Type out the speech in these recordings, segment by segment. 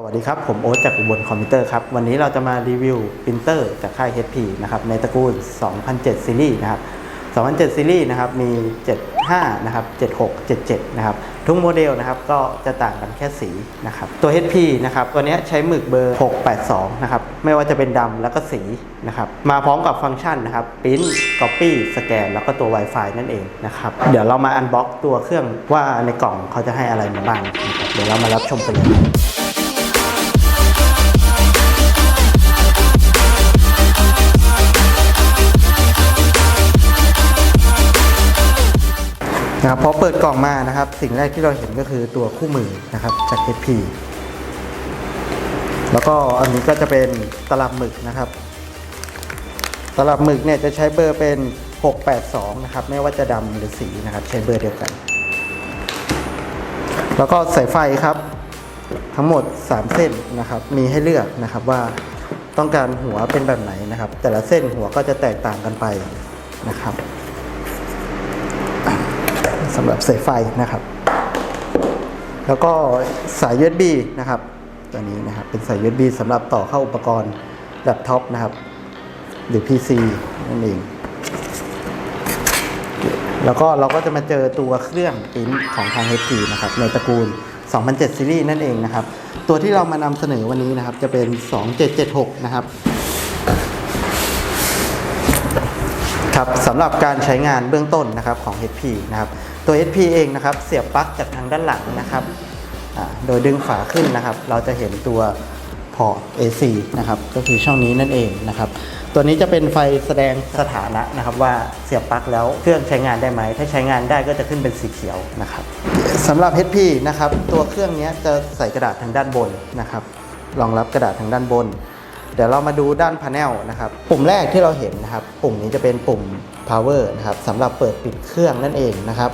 สวัสดีครับ ผมโอ๊ตจากอุบลคอมพิวเตอร์ครับ วันนี้เราจะมารีวิวปรินเตอร์จากค่าย HP นะครับ ในตระกูล 2007 ซีรีส์นะครับ 2007 ซีรีส์นะครับ มี 75 นะครับ 76 77 นะครับ ทุกโมเดลนะครับ ก็จะต่างกันแค่สีนะครับ ตัว HP นะครับ ตัวนี้ใช้หมึกเบอร์ 682 นะครับ ไม่ว่าจะเป็นดำแล้วก็สีนะครับ มาพร้อมกับฟังก์ชันนะครับ Print Copy สแกน แล้วก็ตัว Wi-Fi นั่นเองนะครับ เดี๋ยวเรามาอันบ็อกตัวเครื่องว่าในกล่องเขาจะให้อะไรมาบ้าง เดี๋ยวเรามารับชมกันเลย นะครับพอเปิดกล่องมานะครับ สิ่งแรกที่เราเห็นก็คือตัวคู่มือนะครับจาก HP แล้วก็อันนี้ก็จะเป็นตลับหมึกนะครับตลับหมึกเนี่ยจะใช้เบอร์เป็น 682 นะครับ ไม่ว่าจะดำหรือสีนะครับ ใช้เบอร์เดียวกัน แล้วก็สายไฟครับ ทั้งหมด 3 เส้นนะครับ มีให้เลือกนะครับว่าต้องการหัวเป็นแบบไหนนะครับ แต่ละเส้นหัวก็จะแตกต่างกันไปนะครับ สำหรับสายไฟนะครับ แล้วก็สาย USB นะครับตัวนี้นะครับเป็นสาย USB สำหรับต่อเข้าอุปกรณ์แล็ปท็อปนะครับ หรือ PC นั่นเอง แล้วก็เราก็จะมาเจอตัวเครื่องปริ้นของทาง HP นะครับ ในตระกูล 2007 ซีรีส์นั่นเองนะครับ ตัวที่เรามานำเสนอวันนี้นะครับ จะเป็น 2776 นะครับครับสำหรับการใช้งานเบื้องต้นนะครับของ HP นะครับ ตัว HP เองนะครับเสียบปลั๊กจากทางด้านหลังนะครับโดยดึงฝาขึ้นนะครับ เราจะเห็นตัวพอร์ต AC นะครับก็คือช่องนี้นั่นเองนะครับตัวนี้จะเป็นไฟแสดงสถานะนะครับว่าเสียบปลั๊กแล้วเครื่องใช้งานได้ไหม ถ้าใช้งานได้ก็จะขึ้นเป็นสีเขียวนะครับสำหรับ HP นะครับตัวเครื่องนี้จะใส่กระดาษทางด้านบนนะครับรองรับกระดาษทางด้านบน เดี๋ยวเรามาดูด้านพา n e l นะครับปุ่มแรกที่เราเห็นนะครับปุ่มนี้จะเป็นปุ่ม power นะครับสำหรับเปิดปิดเครื่องนั่นเองนะครับ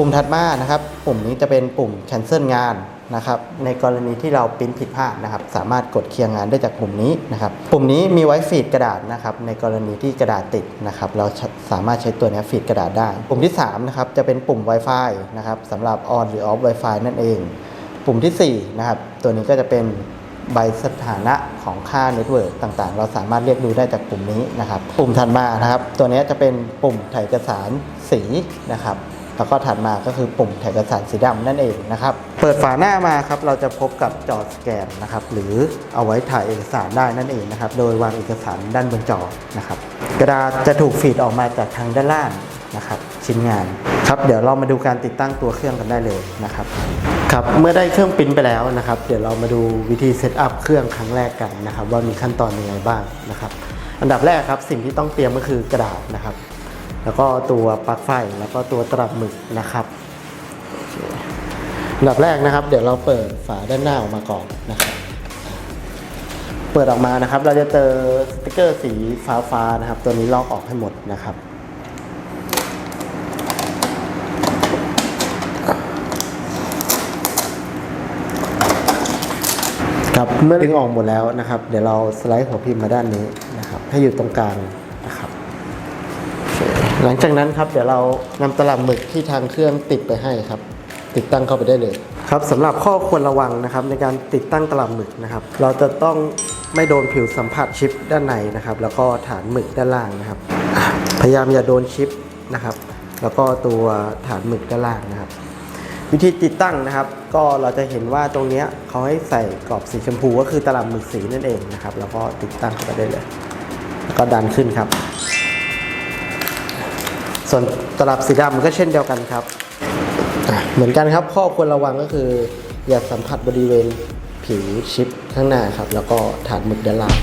ปุ่มถัดมานะครับ ปุ่มนี้จะเป็นปุ่ม cancel งานนะครับ ในกรณีที่เราปริ้นผิดพลาดนะครับ สามารถกดเคลียร์งานได้จากปุ่มนี้นะครับ ปุ่มนี้มีไว้ฟีดกระดาษนะครับ ในกรณีที่กระดาษติดนะครับ เราสามารถใช้ตัวนี้ฟีดกระดาษได้ ปุ่มที่3นะครับ จะเป็นปุ่ม Wi-Fi นะครับสำหรับ on หรือ off Wi-Fi นั่นเอง ปุ่มทีสี่4นะครับ ตัวนี้ก็จะเป็นใบสถานะของค่าเน็ตเวิร์กต่างๆ เราสามารถเรียกดูได้จากปุ่มนี้นะครับ ปุ่มถัดมานะครับ ตัวนี้จะเป็นปุ่มถ่ายเอกสารสีนะครับ แล้วก็ถัดมาก็คือปุ่มถ่ายเอกสารสีดำนั่นเองนะครับ เปิดฝาหน้ามาครับเราจะพบกับจอสแกนนะครับหรือเอาไว้ถ่ายเอกสารได้นั่นเองนะครับโดยวางเอกสารด้านบนจอนะครับกระดาษจะถูกฟีดออกมาจากทางด้านล่างนะครับชิ้นงานครับเดี๋ยวเรามาดูการติดตั้งตัวเครื่องกันได้เลยนะครับครับเมื่อได้เครื่องปิ้นไปแล้วนะครับ เดี๋ยวเรามาดูวิธีเซตอัพเครื่องครั้งแรกกันนะครับ ว่ามีขั้นตอนยังไงบ้างนะครับ อันดับแรกครับสิ่งที่ต้องเตรียมก็คือกระดาษนะครับ แล้วก็ตัวปลั๊กไฟแล้วก็ตัวตลับหมึกนะครับอันดับแรกนะครับ เดี๋ยวเราเปิดฝาด้านหน้าออกมาก่อนนะครับ เปิดออกมานะครับ เราจะเจอสติกเกอร์สีฟ้าฟ้านะครับ ตัวนี้ลอกออกให้หมดนะครับครับเมื่อดึงออกหมดแล้วนะครับ เดี๋ยวเราสไลด์หัวพิมพ์มาด้านนี้นะครับ ให้อยู่ตรงกลาง ลังจากนั้นครับเดี๋ยวเรานำตลับหมึกที่ทางเครื่องติดไปให้ครับ ติดตั้งเข้าไปได้เลยครับสำหรับข้อควรระวังนะครับในการติดตั้งตลับหมึกนะครับ เราจะต้องไม่โดนผิวสัมผัสชิปด้านในนะครับ แล้วก็ฐานหมึกด้านล่างนะครับ พยายามอย่าโดนชิปนะครับ แล้วก็ตัวฐานหมึกด้านล่างนะครับ วิธีติดตั้งนะครับ ก็เราจะเห็นว่าตรงนี้เขาให้ใส่กรอบสีชมพูก็คือตลับหมึกสีนั่นเองนะครับ แล้วก็ติดตั้งเข้าไปได้เลยแล้วก็ดันขึ้นครับ ส่วนตลับสีดำก็เช่นเดียวกันครับอะเหมือนกันครับข้อควรระวังก็คือ อย่าสัมผัสบริเวณผิวชิปข้างหน้าครับ แล้วก็ฐานหมึกด้านล่าง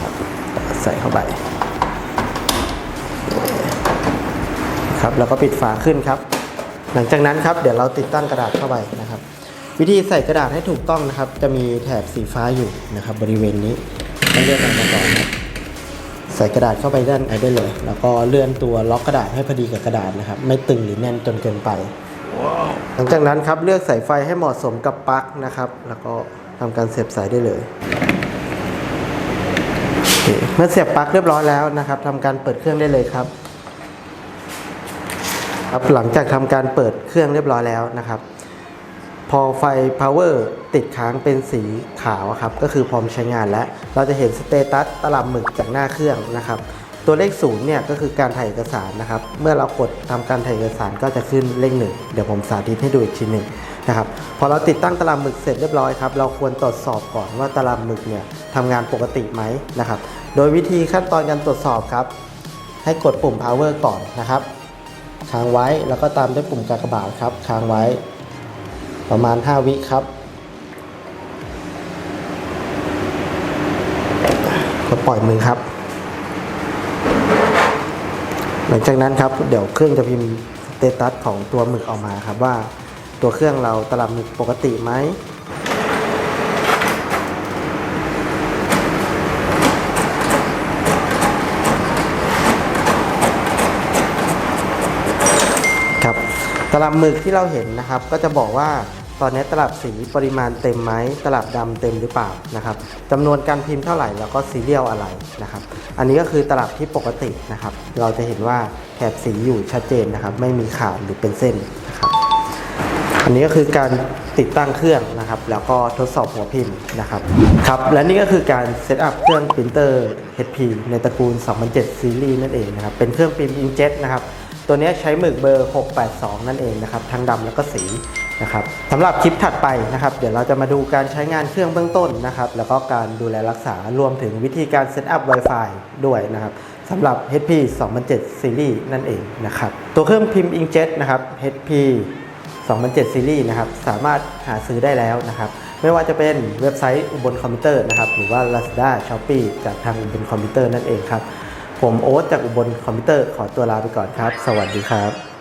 ครับใส่เข้าไปครับแล้วก็ปิดฝาขึ้นครับ หลังจากนั้นครับเดี๋ยวเราติดตั้งกระดาษเข้าไปนะครับ วิธีใส่กระดาษให้ถูกต้องนะครับ จะมีแถบสีฟ้าอยู่นะครับ บริเวณนี้ต้องเลือกกันมาก่อนครับ ใส่กระดาษเข้าไปด้านในได้เลย แล้วก็เลื่อนตัวล็อกกระดาษให้พอดีกับกระดาษนะครับ ไม่ตึงหรือแน่นจนเกินไป หลังจากนั้นครับเลือกสายไฟให้เหมาะสมกับปลั๊กนะครับ แล้วก็ทำการเสียบสายได้เลยโอเคเมื่อเสียบปลั๊กเรียบร้อยแล้วนะครับทำการเปิดเครื่องได้เลยครับครับหลังจากทำการเปิดเครื่องเรียบร้อยแล้วนะครับ พอไฟ power ติดค้างเป็นสีขาวครับก็คือพร้อมใช้งานแล้ว เราจะเห็นสเตตัสตลับหมึกจากหน้าเครื่องนะครับ ตัวเลขศูนย์เนี่ยก็คือการถ่ายเอกสารนะครับ เมื่อเรากดทำการถ่ายเอกสารก็จะขึ้นเลขหนึ่งเดี๋ยวผมสาธิตให้ดูอีกทีหนึ่งนะครับพอเราติดตั้งตลับหมึกเสร็จเรียบร้อยครับเราควรตรวจสอบก่อนว่าตลับหมึกเนี่ยทำงานปกติไหมนะครับ โดยวิธีขั้นตอนการตรวจสอบครับให้กดปุ่ม power ก่อนนะครับค้างไว้แล้วก็ตามด้วยปุ่มกากบาทครับค้างไว้ ประมาณ 5 วิครับ ก็ปล่อยมือครับ หลังจากนั้นครับ เดี๋ยวเครื่องจะพิมพ์สเตตัสของตัวหมึกออกมาครับว่าตัวเครื่องเราตลับหมึกปกติไหม ตลับหมึกที่เราเห็นนะครับ ก็จะบอกว่าตอนนี้ตลับสีปริมาณเต็มไหมตลับดำเต็มหรือเปล่านะครับจำนวนการพิมพ์เท่าไหร่แล้วก็ซีเรียลอะไรนะครับ อันนี้ก็คือตลับที่ปกตินะครับ เราจะเห็นว่าแถบสีอยู่ชัดเจนนะครับ ไม่มีขาดหรือเป็นเส้นนะครับ อันนี้ก็คือการติดตั้งเครื่องนะครับ แล้วก็ทดสอบหัวพิมพ์นะครับครับ และนี่ก็คือการเซตอัพเครื่องปรินเตอร์ HP ในตระกูล 2007 ซีรีส์นั่นเองนะครับ เป็นเครื่องพิมพ์ inkjet นะครับ ตัวนี้ใช้หมึกเบอร์ 682 นั่นเองนะครับทั้งดำแล้วก็สีนะครับสำหรับคลิปถัดไปนะครับ เดี๋ยวเราจะมาดูการใช้งานเครื่องเบื้องต้นนะครับ แล้วก็การดูแลรักษารวมถึงวิธีการเซตอัพ Wi-Fi ด้วยนะครับสำหรับ HP 2007ซีรีส์นั่นเองนะครับ ตัวเครื่องพิมพ์ inkjet นะครับ HP 2007ซีรีส์นะครับ สามารถหาซื้อได้แล้วนะครับ ไม่ว่าจะเป็นเว็บไซต์อุบลคอมพิวเตอร์นะครับ หรือว่า Lazada Shopee จากทางอุบลคอมพิวเตอร์นั่นเองครับ ผมโอ๊ตจากอุบลคอมพิวเตอร์ขอตัวลาไปก่อนครับ สวัสดีครับ